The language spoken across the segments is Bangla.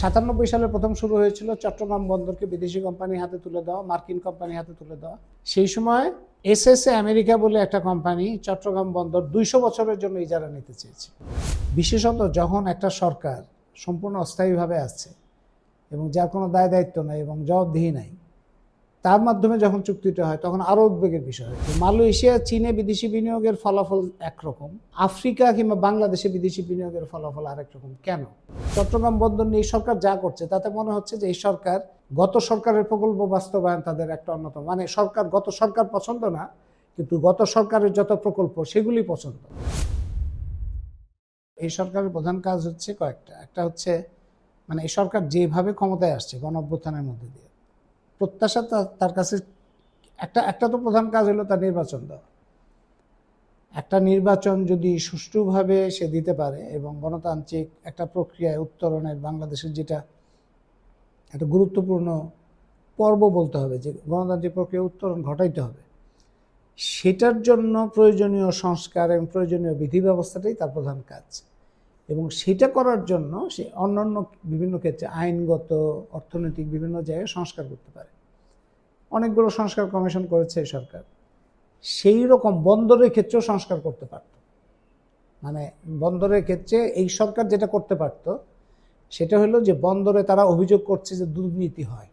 সাতানব্বই সালে প্রথম শুরু হয়েছিল চট্টগ্রাম বন্দরকে বিদেশি কোম্পানির হাতে তুলে দেওয়া, মার্কিন কোম্পানির হাতে তুলে দেওয়া। সেই সময় এস এস আমেরিকা বলে একটা কোম্পানি চট্টগ্রাম বন্দর দুইশো বছরের জন্য ইজারা নিতে চেয়েছে। বিশেষত যখন একটা সরকার সম্পূর্ণ অস্থায়ীভাবে আছে এবং যার কোনো দায় দায়িত্ব নাই এবং জবাবদিহি নাই তার মাধ্যমে যখন চুক্তিটা হয়, তখন আরও উদ্বেগের বিষয় হয়। মালয়েশিয়া, চীনে বিদেশি বিনিয়োগের ফলাফল একরকম। আফ্রিকা কিংবা বাংলাদেশে বিদেশি বিনিয়োগের ফলাফল আরেক রকম। কেন? চট্টগ্রাম বন্দর নিয়ে সরকার যা করছে, তাতে মনে হচ্ছে যে এই সরকার গত সরকারের প্রকল্প বাস্তবায়ন তাদের একটা অন্যতম। মানে সরকার গত সরকার পছন্দ না, কিন্তু গত সরকারের যত প্রকল্প, সেগুলি পছন্দ। এই সরকারের প্রধান কাজ হচ্ছে কয়েকটা। একটা হচ্ছে মানে এই সরকার যেভাবে ক্ষমতায় আসছে গণ মধ্যে দিয়ে প্রত্যাশা তার কাছে একটা একটা তো প্রধান কাজ হলো তার নির্বাচন দেওয়া। একটা নির্বাচন যদি সুষ্ঠুভাবে সে দিতে পারে এবং গণতান্ত্রিক একটা প্রক্রিয়ায় উত্তরণের বাংলাদেশের যেটা একটা গুরুত্বপূর্ণ পর্ব বলতে হবে যে গণতান্ত্রিক প্রক্রিয়া উত্তরণ ঘটাইতে হবে, সেটার জন্য প্রয়োজনীয় সংস্কার এবং প্রয়োজনীয় বিধি ব্যবস্থাটাই তার প্রধান কাজ। এবং সেটা করার জন্য সে অন্যান্য বিভিন্ন ক্ষেত্রে আইনগত, অর্থনৈতিক বিভিন্ন জায়গায় সংস্কার করতে পারে। অনেকগুলো সংস্কার কমিশন করেছে সরকার। সেই রকম বন্দরের ক্ষেত্রেও সংস্কার করতে পারত। মানে বন্দরের ক্ষেত্রে এই সরকার যেটা করতে পারত, সেটা হলো যে বন্দরে তারা অভিযোগ করছে যে দুর্নীতি হয়।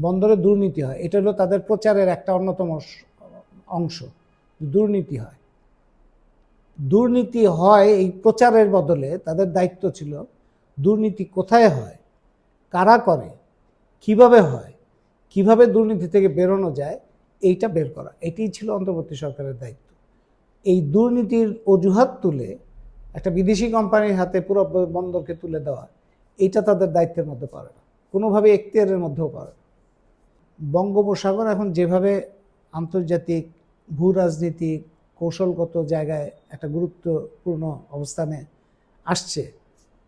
বন্দরে দুর্নীতি হয়। এটা হলো তাদের প্রচারের একটা অন্যতম অংশ। দুর্নীতি হয়। দুর্নীতি হয় এই প্রচারের বদলে, তাদের দায়িত্ব ছিল দুর্নীতি কোথায় হয়, কারা করে, কীভাবে হয়, কীভাবে দুর্নীতি থেকে বেরোনো যায়, এইটা বের করা। এটাই ছিল অন্তর্বর্তী সরকারের দায়িত্ব। এই দুর্নীতির অজুহাত তুলে একটা বিদেশি কোম্পানির হাতে পুরো বন্দরকে তুলে দেওয়া এইটা তাদের দায়িত্বের মধ্যে পড়ে না। কোনোভাবে এখতিয়ারের মধ্যেও পড়ে না। বঙ্গোপসাগর এখন যেভাবে আন্তর্জাতিক ভূ রাজনীতিক কৌশলগত জায়গায় একটা গুরুত্বপূর্ণ অবস্থানে আসছে।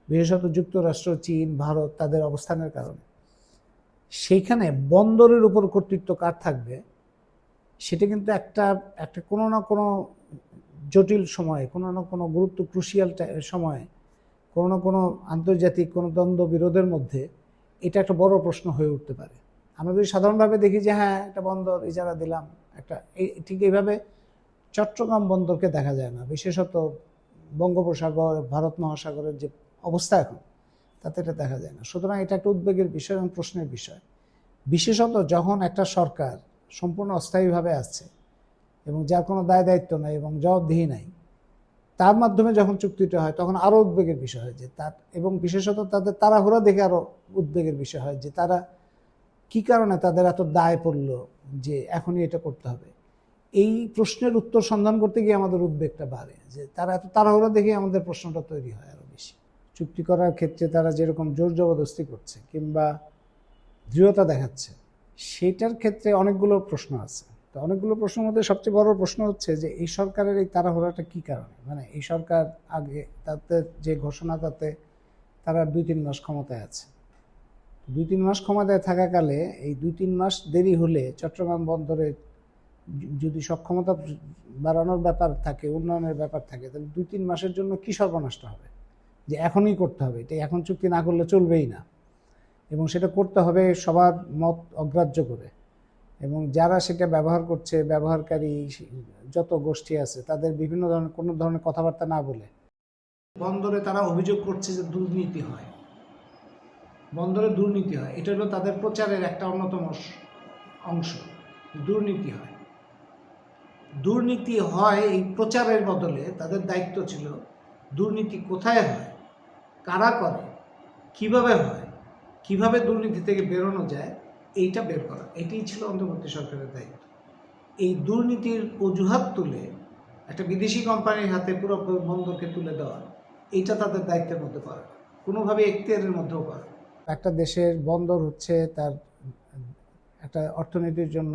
বিশেষত যুক্তরাষ্ট্র, চীন, ভারত তাদের অবস্থানের কারণে। সেইখানে বন্দরের উপর কর্তৃত্ব কার থাকবে, সেটা কিন্তু একটা একটা কোনো না কোনো জটিল সময়ে, কোনো না কোনো গুরুত্ব ক্রুশিয়াল সময়ে, কোনো না কোনো আন্তর্জাতিক কোনো দ্বন্দ্ব বিরোধের মধ্যে এটা একটা বড় প্রশ্ন হয়ে উঠতে পারে। আমরা যদি সাধারণভাবে দেখি যে হ্যাঁ একটা বন্দর, ইজারা দিলাম, একটা, এই, ঠিক এইভাবে চট্টগ্রাম বন্দরকে দেখা যায় না। বিশেষত বঙ্গোপসাগর, ভারত মহাসাগরের যে অবস্থা এখন, তাতে এটা দেখা যায় না। সুতরাং এটা একটা উদ্বেগের বিষয় এবং প্রশ্নের বিষয়। বিশেষত যখন একটা সরকার সম্পূর্ণ অস্থায়ীভাবে আছে এবং যার কোনো দায় দায়িত্ব নাই এবং জবাবদিহি নাই, তার মাধ্যমে যখন চুক্তিটা হয়, তখন আরও উদ্বেগের বিষয় হয় যে তার এবং বিশেষত তাদের তাড়াহুড়া দেখে আরও উদ্বেগের বিষয় হয় যে তারা কি কারণে তাদের এত দায় পড়ল যে এখনই এটা করতে হবে। এই প্রশ্নের উত্তর সন্ধান করতে গিয়ে আমাদের উদ্বেগটা বাড়ে, যে তারা এত তাড়াহুড়া দেখে আমাদের প্রশ্নটা তৈরি হয় আরও বেশি। চুক্তি করার ক্ষেত্রে তারা যেরকম জোর জবরদস্তি করছে কিংবা দৃঢ়তা দেখাচ্ছে, সেটার ক্ষেত্রে অনেকগুলো প্রশ্ন আছে। তো অনেকগুলো প্রশ্নের মধ্যে সবচেয়ে বড় প্রশ্ন হচ্ছে যে, এই সরকারের এই তাড়াহুড়াটা কী কারণে? মানে এই সরকার আগে তাতে যে ঘোষণা, তাতে তারা দুই তিন মাস ক্ষমতায় আছে। দুই তিন মাস ক্ষমতায় থাকাকালে এই দুই তিন মাস দেরি হলে চট্টগ্রাম বন্দরে য- যদি সক্ষমতা বাড়ানোর ব্যাপার থাকে, উন্নয়নের ব্যাপার থাকে, তাহলে দুই তিন মাসের জন্য কী সর্বনষ্ট হবে? যে এখনই করতে হবে, এটা এখন চুক্তি না করলে চলবেই না। এবং সেটা করতে হবে সবার মত অগ্রাহ্য করে। এবং যারা সেটা ব্যবহার করছে, ব্যবহারকারী, যত গোষ্ঠী আছে, তাদের বিভিন্ন ধরনের, কোনো ধরনের কথাবার্তা না বলে। বন্দরে তারা অভিযোগ করছে যে দুর্নীতি হয়। বন্দরে দুর্নীতি হয়। এটা হলো তাদের প্রচারের একটা অন্যতম অংশ। দুর্নীতি হয়। দুর্নীতি হয় এই প্রচারের বদলে তাদের দায়িত্ব ছিল দুর্নীতি কোথায় হয়, কারা করে, কীভাবে হয়, কীভাবে দুর্নীতি থেকে বেরোনো যায়, এইটা বের করা। এটাই ছিল অন্তর্বর্তী সরকারের দায়িত্ব। এই দুর্নীতির অজুহাত তুলে একটা বিদেশি কোম্পানির হাতে পুরো বন্দরকে তুলে দেওয়া, এইটা তাদের দায়িত্বের মধ্যে পড়ে কোনোভাবে এখতিয়ারের মধ্যেও পড়ে একটা দেশের বন্দর হচ্ছে তার একটা অর্থনীতির জন্য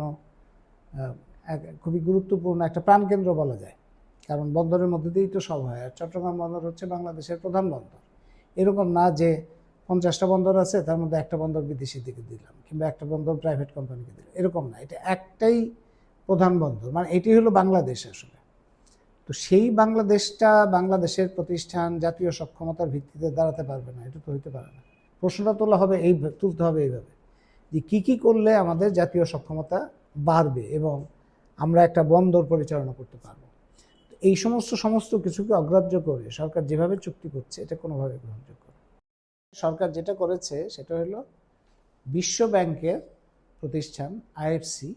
খুবই গুরুত্বপূর্ণ একটা প্রাণকেন্দ্র বলা যায়। কারণ বন্দরের মধ্যে দিয়েই তো সব হয়। আর চট্টগ্রাম বন্দর হচ্ছে বাংলাদেশের প্রধান বন্দর। এরকম না যে পঞ্চাশটা বন্দর আছে, তার মধ্যে একটা বন্দর বিদেশি দিকে দিলাম কিংবা একটা বন্দর প্রাইভেট কোম্পানিকে দিলাম। এরকম না। এটা একটাই প্রধান বন্দর। মানে এটি হলো বাংলাদেশ আসলে। তো সেই বাংলাদেশটা, বাংলাদেশের প্রতিষ্ঠান, জাতীয় সক্ষমতার ভিত্তিতে দাঁড়াতে পারবে না। এটা তো হইতে পারে না। প্রশ্নটা তোলা হবে এই, তুলতে হবে এইভাবে। যে কী কী করলে আমাদের জাতীয় সক্ষমতা বাড়বে এবং আমরা একটা বন্দর পরিচালনা করতে পারব। এই সমস্ত সমস্ত কিছুকে অগ্রাহ্য করে সরকার যেভাবে চুক্তি করছে, এটা কোনোভাবে গ্রহণযোগ্য সরকার যেটা করেছে, সেটা হলো বিশ্ব ব্যাংকের প্রতিষ্ঠান আইএফসি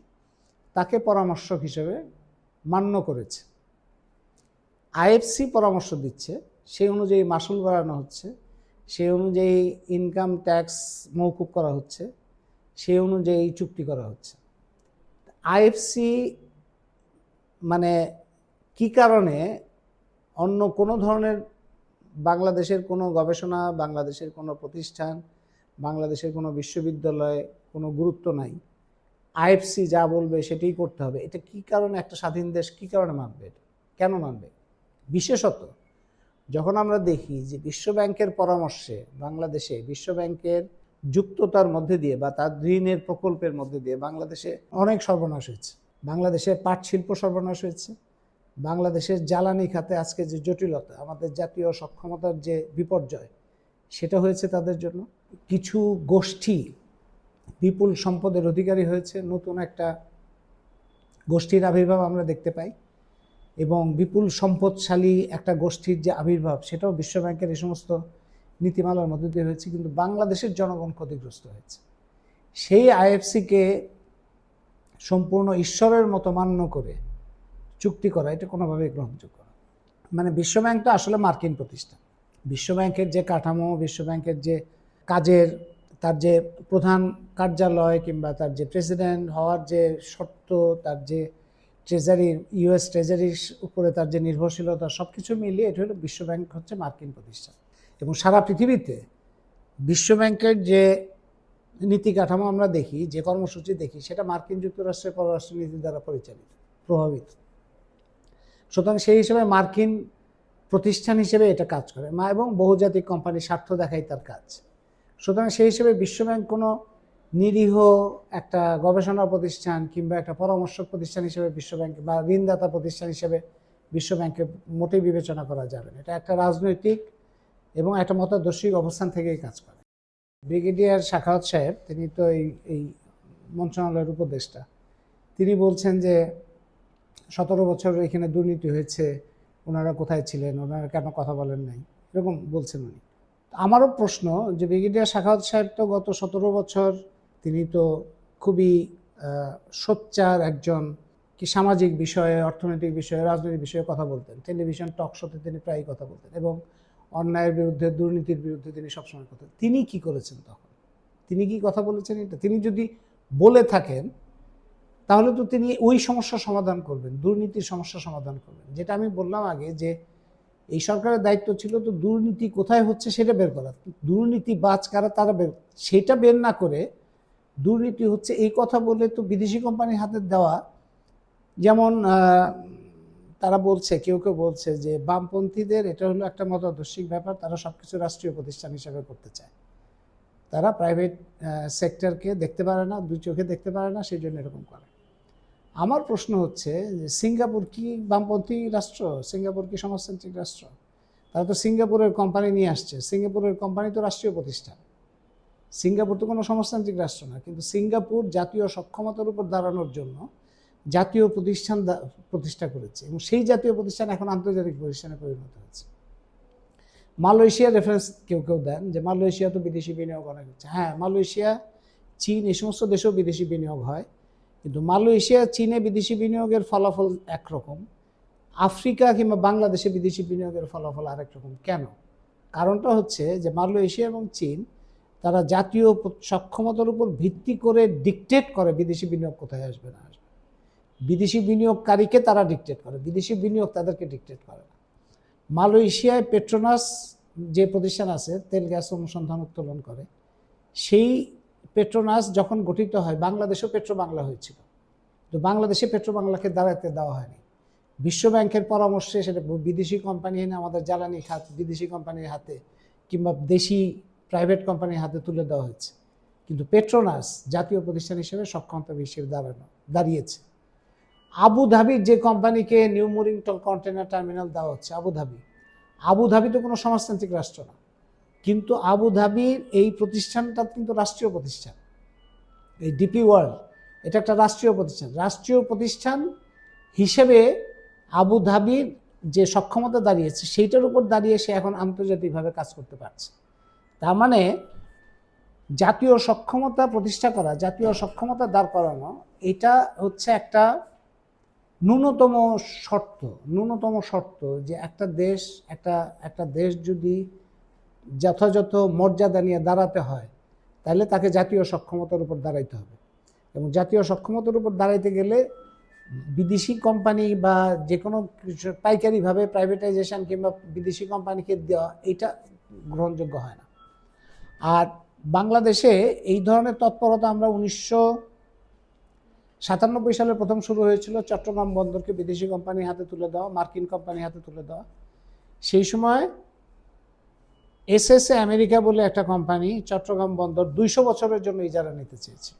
তাকে পরামর্শক হিসেবে মান্য করেছে। আইএফসি পরামর্শ দিচ্ছে, সেই অনুযায়ী মাসুল বাড়ানো হচ্ছে, সেই অনুযায়ী ইনকাম ট্যাক্স মৌকুব করা হচ্ছে, সেই অনুযায়ী চুক্তি করা হচ্ছে। আইএফসি মানে কি কারণে অন্য কোনো ধরনের বাংলাদেশের কোনো গবেষণা, বাংলাদেশের কোনো প্রতিষ্ঠান, বাংলাদেশের কোনো বিশ্ববিদ্যালয়ে কোনো গুরুত্ব নাই? আইএফসি যা বলবে সেটাই করতে হবে। এটা কি কারণে একটা স্বাধীন দেশ কি কারণে মানবে কেন মানবে? বিশেষত যখন আমরা দেখি যে বিশ্ব ব্যাংকের পরামর্শে বাংলাদেশে বিশ্ব ব্যাংকের যুক্ততার মধ্যে দিয়ে বা তার ঋণের প্রকল্পের মধ্যে দিয়ে বাংলাদেশে অনেক সর্বনাশ হয়েছে। বাংলাদেশে পাট শিল্প সর্বনাশ হয়েছে। বাংলাদেশের জ্বালানি খাতে আজকে যে জটিলতা, আমাদের জাতীয় সক্ষমতার যে বিপর্যয়, সেটা হয়েছে তাদের জন্য। কিছু গোষ্ঠী বিপুল সম্পদের অধিকারী হয়েছে। নতুন একটা গোষ্ঠীর আবির্ভাব আমরা দেখতে পাই এবং বিপুল সম্পদশালী একটা গোষ্ঠীর যে আবির্ভাব, সেটাও বিশ্বব্যাংকের এই সমস্ত নীতিমালার মধ্যে দিয়ে হয়েছে। কিন্তু বাংলাদেশের জনগণ ক্ষতিগ্রস্ত হয়েছে। সেই আইএফসিকে সম্পূর্ণ ঈশ্বরের মতো মান্য করে চুক্তি করা, এটা কোনোভাবেই গ্রহণযোগ্য না। মানে বিশ্বব্যাংক তো আসলে মার্কিন প্রতিষ্ঠান। বিশ্বব্যাংকের যে কাঠামো বিশ্বব্যাংকের যে কাজের, তার যে প্রধান কার্যালয় কিংবা তার যে প্রেসিডেন্ট হওয়ার যে শর্ত, তার যে ট্রেজারি, ইউএস ট্রেজারির উপরে তার যে নির্ভরশীলতা সব কিছু মিলিয়ে এটা হলো বিশ্বব্যাংক হচ্ছে মার্কিন প্রতিষ্ঠান। এবং সারা পৃথিবীতে বিশ্বব্যাংকের যে নীতি কাঠামো আমরা দেখি, যে কর্মসূচি দেখি, সেটা মার্কিন যুক্তরাষ্ট্রের পররাষ্ট্র নীতি দ্বারা পরিচালিত, প্রভাবিত। সুতরাং সেই হিসেবে মার্কিন প্রতিষ্ঠান হিসেবে এটা কাজ করে, মা এবং বহুজাতিক কোম্পানির স্বার্থ দেখাই তার কাজ। সুতরাং সেই হিসেবে বিশ্বব্যাংক কোনো নিরীহ একটা গবেষণা প্রতিষ্ঠান কিংবা একটা পরামর্শক প্রতিষ্ঠান হিসেবে বিশ্বব্যাংক বা ঋণদাতা প্রতিষ্ঠান হিসেবে বিশ্বব্যাংকে মোটেই বিবেচনা করা যাবে না। এটা একটা রাজনৈতিক এবং একটা মতাদর্শিক অবস্থান থেকেই কাজ করে। ব্রিগেডিয়ার শাখাওয়াত সাহেব, তিনি তো এই এই মন্ত্রণালয়ের উপদেষ্টা, তিনি বলছেন যে সতেরো বছর এখানে দুর্নীতি হয়েছে, ওনারা কোথায় ছিলেন, ওনারা কেন কথা বলেন নাই, এরকম বলছেন উনি। আমারও প্রশ্ন যে ব্রিগেডিয়ার শাখাওয়াত সাহেব তো গত সতেরো বছর তিনি তো খুবই সোচ্চার একজন কি সামাজিক বিষয়ে, অর্থনৈতিক বিষয়ে, রাজনৈতিক বিষয়ে কথা বলতেন। টেলিভিশন, টক শোতে তিনি প্রায়ই কথা বলতেন এবং অন্যায়ের বিরুদ্ধে, দুর্নীতির বিরুদ্ধে তিনি সবসময় কথা তিনি কি করেছেন তখন? তিনি কি কথা বলেছেন এটা? তিনি যদি বলে থাকেন, তাহলে তো তিনি ওই সমস্যার সমাধান করবেন, দুর্নীতির সমস্যা সমাধান করবেন। যেটা আমি বললাম আগে যে, এই সরকারের দায়িত্ব ছিল তো দুর্নীতি কোথায় হচ্ছে সেটা বের করা। দুর্নীতি বাজ কারা তারা বের সেটা বের না করে দুর্নীতি হচ্ছে এই কথা বলে তো বিদেশি কোম্পানির হাতে দেওয়া। যেমন তারা বলছে, কেউ কেউ বলছে যে বামপন্থীদের এটা হলো একটা মতাদর্শিক ব্যাপার, তারা সব কিছু রাষ্ট্রীয় প্রতিষ্ঠান হিসাবে করতে চায়। তারা প্রাইভেট সেক্টরকে দেখতে পারে না, দুই চোখে দেখতে পারে না, সেই জন্য এরকম করে। আমার প্রশ্ন হচ্ছে যে সিঙ্গাপুর কি বামপন্থী রাষ্ট্র? সিঙ্গাপুর কি সমাজতান্ত্রিক রাষ্ট্র? তারা তো সিঙ্গাপুরের কোম্পানি নিয়ে আসছে, সিঙ্গাপুরের কোম্পানি তো রাষ্ট্রীয় প্রতিষ্ঠান। সিঙ্গাপুর তো কোনো সমাজতান্ত্রিক রাষ্ট্র না, কিন্তু সিঙ্গাপুর জাতীয় সক্ষমতার উপর দাঁড়ানোর জন্য জাতীয় প্রতিষ্ঠান প্রতিষ্ঠা করেছে এবং সেই জাতীয় প্রতিষ্ঠান এখন আন্তর্জাতিক প্রতিষ্ঠানে পরিণত হয়েছে। মালয়েশিয়ার রেফারেন্স কেউ কেউ দেন যে মালয়েশিয়া তো বিদেশি বিনিয়োগ অনেক হচ্ছে। হ্যাঁ মালয়েশিয়া, চীন এই সমস্ত দেশেও বিদেশি বিনিয়োগ হয়। কিন্তু মালয়েশিয়া, চীনে বিদেশি বিনিয়োগের ফলাফল একরকম। আফ্রিকা কিংবা বাংলাদেশে বিদেশি বিনিয়োগের ফলাফল আরেক রকম। কেন? কারণটা হচ্ছে যে মালয়েশিয়া এবং চীন তারা জাতীয় সক্ষমতার উপর ভিত্তি করে ডিকটেট করে বিদেশি বিনিয়োগ কোথায় আসবে না আসবে। বিদেশি বিনিয়োগকারীকে তারা ডিকটেট করে, বিদেশি বিনিয়োগ তাদেরকে ডিকটেট করে না। মালয়েশিয়ায় পেট্রোনাস যে প্রতিষ্ঠান আছে, তেল, গ্যাস অনুসন্ধান উত্তোলন করে, সেই পেট্রোনাস যখন গঠিত হয়, বাংলাদেশেও পেট্রো বাংলা হয়েছিল। তো বাংলাদেশে পেট্রো বাংলাকে দাঁড়াতে দেওয়া হয়নি। বিশ্ব ব্যাংকের পরামর্শে সেটা বিদেশি কোম্পানি এনে আমাদের জ্বালানি খাত, বিদেশি কোম্পানির হাতে কিংবা দেশি প্রাইভেট কোম্পানির হাতে তুলে দেওয়া হয়েছে। কিন্তু পেট্রোনাস জাতীয় প্রতিষ্ঠান হিসেবে সক্ষমতা হিসেবে দাঁড়ানো, দাঁড়িয়েছে। আবু ধাবির যে কোম্পানিকে নিউ মুরিং কন্টেনার টার্মিনাল দেওয়া হচ্ছে, আবু ধাবি। আবু ধাবি তো কোনো সমাজতান্ত্রিক রাষ্ট্র না। কিন্তু আবুধাবির এই প্রতিষ্ঠানটা কিন্তু রাষ্ট্রীয় প্রতিষ্ঠান। এই ডিপি ওয়ার্ল্ড, এটা একটা রাষ্ট্রীয় প্রতিষ্ঠান। রাষ্ট্রীয় প্রতিষ্ঠান হিসেবে আবুধাবির যে সক্ষমতা দাঁড়িয়েছে, সেইটার উপর দাঁড়িয়ে সে এখন আন্তর্জাতিকভাবে কাজ করতে পারছে। তার মানে জাতীয় সক্ষমতা প্রতিষ্ঠা করা, জাতীয় সক্ষমতা দাঁড় করানো, এটা হচ্ছে একটা ন্যূনতম শর্ত ন্যূনতম শর্ত যে একটা দেশ, একটা একটা দেশ যদি যথাযথ মর্যাদা নিয়ে দাঁড়াতে হয়, তাহলে তাকে জাতীয় সক্ষমতার উপর দাঁড়াইতে হবে। এবং জাতীয় সক্ষমতার উপর দাঁড়াইতে গেলে বিদেশি কোম্পানি বা যে কোনো পাইকারিভাবে প্রাইভেটাইজেশন কিংবা বিদেশি কোম্পানিকে দেওয়া এটা গ্রহণযোগ্য হয় না। আর বাংলাদেশে এই ধরনের তৎপরতা আমরা উনিশশো সাতানব্বই সালে প্রথম শুরু হয়েছিল চট্টগ্রাম বন্দরকে বিদেশি কোম্পানির হাতে তুলে দেওয়া, মার্কিন কোম্পানির হাতে তুলে দেওয়া। সেই সময় এস এসএসএ আমেরিকা বলে একটা কোম্পানি চট্টগ্রাম বন্দর দুইশো বছরের জন্য ইজারা নিতে চেয়েছিল।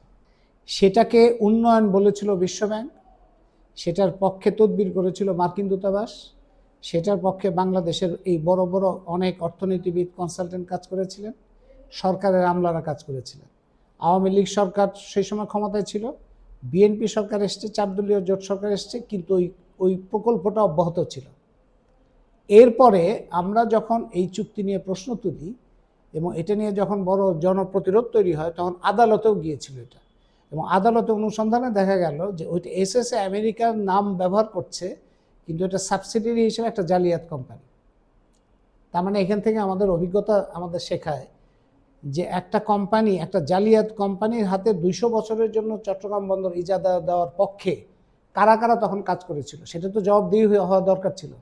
সেটাকে উন্নয়ন বলেছিল বিশ্বব্যাংক, সেটার পক্ষে তদবির করেছিল মার্কিন দূতাবাস, সেটার পক্ষে বাংলাদেশের এই বড় বড় অনেক অর্থনীতিবিদ, কনসালটেন্ট কাজ করেছিলেন, সরকারের আমলারা কাজ করেছিলেন। আওয়ামী লীগ সরকার সেই সময় ক্ষমতায় ছিল। বিএনপি সরকার এসছে, চারদলীয় জোট সরকার এসছে, কিন্তু ওই ওই প্রকল্পটা অব্যাহত ছিল। এরপরে আমরা যখন এই চুক্তি নিয়ে প্রশ্ন তুলি এবং এটা নিয়ে যখন বড় জনপ্রতিরোধ তৈরি হয়, তখন আদালতেও গিয়েছিল এটা। এবং আদালতে অনুসন্ধানে দেখা গেল যে ওইটা এসএসএ আমেরিকার নাম ব্যবহার করছে, কিন্তু এটা সাবসিডিয়ারি হিসেবে একটা জালিয়াত কোম্পানি। তার মানে এখান থেকে আমাদের অভিজ্ঞতা আমাদের শেখায় যে একটা কোম্পানি একটা জালিয়াত কোম্পানির হাতে দুইশো বছরের জন্য চট্টগ্রাম বন্দর ইজাদা দেওয়ার পক্ষে কারা কারা তখন কাজ করেছিল? সেটা তো জবাবদিহি হওয়া দরকার ছিল।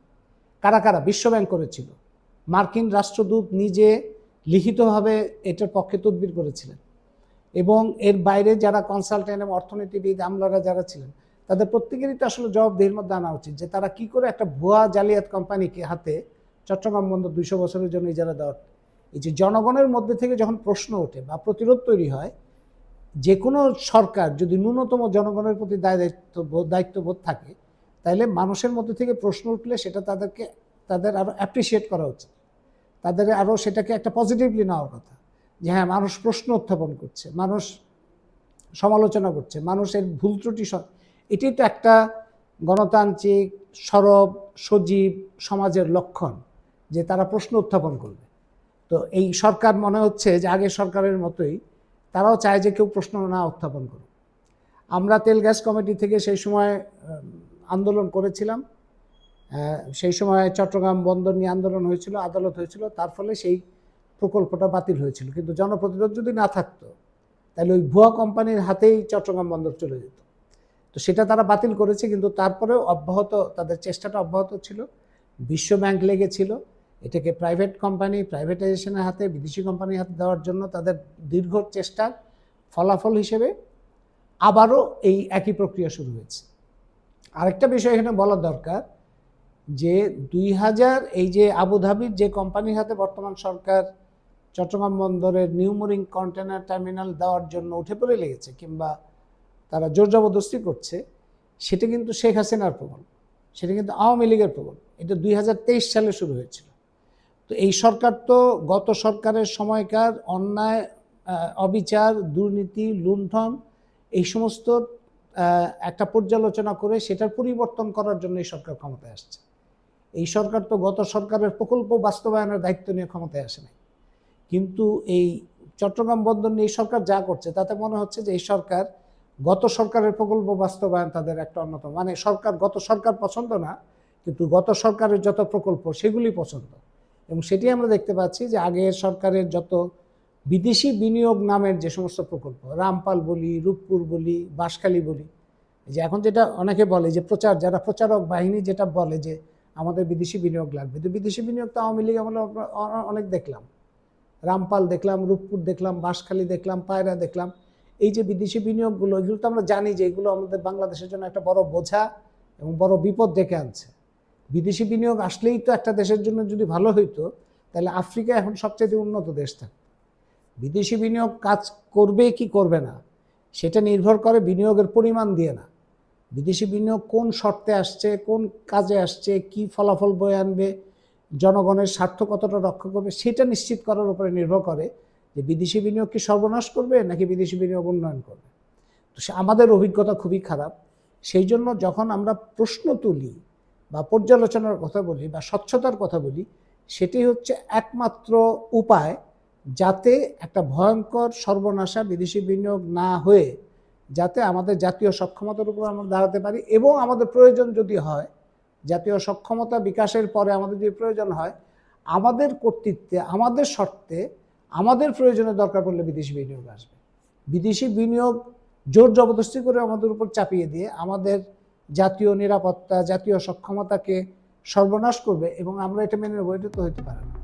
কারা কারা? বিশ্বব্যাংক করেছিল। মার্কিন রাষ্ট্রদূত নিজে লিখিতভাবে এটার পক্ষে তদবির করেছিলেন। এবং এর বাইরে যারা কনসালটেন্ট এবং অর্থনীতিবিদ, আমলারা যারা ছিলেন, তাদের প্রত্যেকেরই তো আসলে জবাবদিহির মধ্যে আনা উচিত যে তারা কি করে একটা ভুয়া জালিয়াত কোম্পানিকে হাতে চট্টগ্রাম বন্দর দুইশো বছরের জন্য ইজারা দেওয়ার এই যে জনগণের মধ্যে থেকে যখন প্রশ্ন ওঠে বা প্রতিরোধ তৈরি হয় যে কোনো সরকার যদি ন্যূনতম জনগণের প্রতি দায় দায়িত্ব দায়িত্ববোধ থাকে তাহলে মানুষের মধ্যে থেকে প্রশ্ন উঠলে সেটা তাদেরকে, তাদের আরও অ্যাপ্রিসিয়েট করা উচিত। তাদের আরও সেটাকে একটা পজিটিভলি নেওয়ার কথা। যে হ্যাঁ মানুষ প্রশ্ন উত্থাপন করছে, মানুষ সমালোচনা করছে, মানুষের ভুল ত্রুটি এটাই তো একটা গণতান্ত্রিক, সরব, সজীব সমাজের লক্ষণ, যে তারা প্রশ্ন উত্থাপন করবে। তো এই সরকার মনে হচ্ছে যে আগের সরকারের মতোই তারাও চায় যে কেউ প্রশ্ন না উত্থাপন করুক। আমরা তেল গ্যাস কমিটি থেকে সেই সময় আন্দোলন করেছিলাম। সেই সময় চট্টগ্রাম বন্দর নিয়ে আন্দোলন হয়েছিল, আদালত হয়েছিল, তার ফলে সেই প্রকল্পটা বাতিল হয়েছিল। কিন্তু জনপ্রতিরোধ যদি না থাকতো, তাহলে ওই ভুয়া কোম্পানির হাতেই চট্টগ্রাম বন্দর চলে যেত। তো সেটা তারা বাতিল করেছে, কিন্তু তারপরেও অব্যাহত, তাদের চেষ্টাটা অব্যাহত ছিল। বিশ্ব ব্যাংক লেগেছিল। এটাকে প্রাইভেট কোম্পানি প্রাইভেটাইজেশনের হাতে, বিদেশি কোম্পানির হাতে দেওয়ার জন্য তাদের দীর্ঘ চেষ্টার ফলাফল হিসেবে আবারও এই একই প্রক্রিয়া শুরু হয়েছে। আরেকটা বিষয় এখানে বলা দরকার যে দুই হাজার এই যে আবুধাবির যে কোম্পানির হাতে বর্তমান সরকার চট্টগ্রাম বন্দরের নিউমোরিং কন্টেনার টার্মিনাল দেওয়ার জন্য উঠে পড়ে লেগেছে কিংবা তারা জোর জবরদস্তি করছে, সেটা কিন্তু শেখ হাসিনার প্রবল। সেটা কিন্তু আওয়ামী লীগের প্রবল। এটা দুই হাজার তেইশ সালে শুরু হয়েছিল। তো এই সরকার তো গত সরকারের সময়কার অন্যায় অবিচার, দুর্নীতি, লুণ্ঠন, এই সমস্ত একটা পর্যালোচনা করে সেটার পরিবর্তন করার জন্য এই সরকার ক্ষমতায় আসছে। এই সরকার তো গত সরকারের প্রকল্প বাস্তবায়নের দায়িত্ব নিয়ে ক্ষমতায় আসে নাই। কিন্তু এই চট্টগ্রাম বন্দর নিয়ে এই সরকার যা করছে, তাতে মনে হচ্ছে যে এই সরকার গত সরকারের প্রকল্প বাস্তবায়ন তাদের একটা অন্যতম। মানে সরকার গত সরকার পছন্দ না, কিন্তু গত সরকারের যত প্রকল্প, সেগুলি পছন্দ। এবং সেটি আমরা দেখতে পাচ্ছি যে আগের সরকারের যত বিদেশি বিনিয়োগ নামের যে সমস্ত প্রকল্প, রামপাল বলি, রূপপুর বলি, বাঁশখালী বলি যে এখন যেটা অনেকে বলে যে প্রচার, যারা প্রচারক বাহিনী যেটা বলে যে আমাদের বিদেশি বিনিয়োগ লাগবে, তো বিদেশি বিনিয়োগ তো আওয়ামী লীগ আমরা অনেক দেখলাম। রামপাল দেখলাম, রূপপুর দেখলাম, বাঁশখালী দেখলাম, পায়রা দেখলাম, এই যে বিদেশি বিনিয়োগগুলো, এগুলো তো আমরা জানি যে এগুলো আমাদের বাংলাদেশের জন্য একটা বড় বোঝা এবং বড় বিপদ ডেকে আনছে। বিদেশি বিনিয়োগ আসলেই তো একটা দেশের জন্য যদি ভালো হইতো, তাহলে আফ্রিকা এখন সবচেয়ে উন্নত দেশ থাকতো বিদেশি বিনিয়োগ কাজ করবে কি করবে না, সেটা নির্ভর করে বিনিয়োগের পরিমাণ দিয়ে না। বিদেশি বিনিয়োগ কোন শর্তে আসছে, কোন কাজে আসছে, কি ফলাফল বয়ে আনবে, জনগণের স্বার্থ কতটা রক্ষা করবে, সেটা নিশ্চিত করার উপরে নির্ভর করে যে বিদেশি বিনিয়োগ কি সর্বনাশ করবে নাকি বিদেশি বিনিয়োগ উন্নয়ন করবে। তো আমাদের অভিজ্ঞতা খুবই খারাপ। সেই জন্য যখন আমরা প্রশ্ন তুলি বা পর্যালোচনার কথা বলি বা স্বচ্ছতার কথা বলি, সেটি হচ্ছে একমাত্র উপায় যাতে একটা ভয়ঙ্কর সর্বনাশা বিদেশি বিনিয়োগ না হয়ে যাতে আমাদের জাতীয় সক্ষমতার উপর আমরা দাঁড়াতে পারি এবং আমাদের প্রয়োজন যদি হয়, জাতীয় সক্ষমতা বিকাশের পরে আমাদের যদি প্রয়োজন হয়, আমাদের কর্তৃত্বে, আমাদের শর্তে আমাদের প্রয়োজনের দরকার পড়লে বিদেশি বিনিয়োগ আসবে। বিদেশি বিনিয়োগ জোর জবরদস্তি করে আমাদের উপর চাপিয়ে দিয়ে আমাদের জাতীয় নিরাপত্তা, জাতীয় সক্ষমতাকে সর্বনাশ করবে এবং আমরা এটা মেনে নেব, এটা তো হইতে পারে না।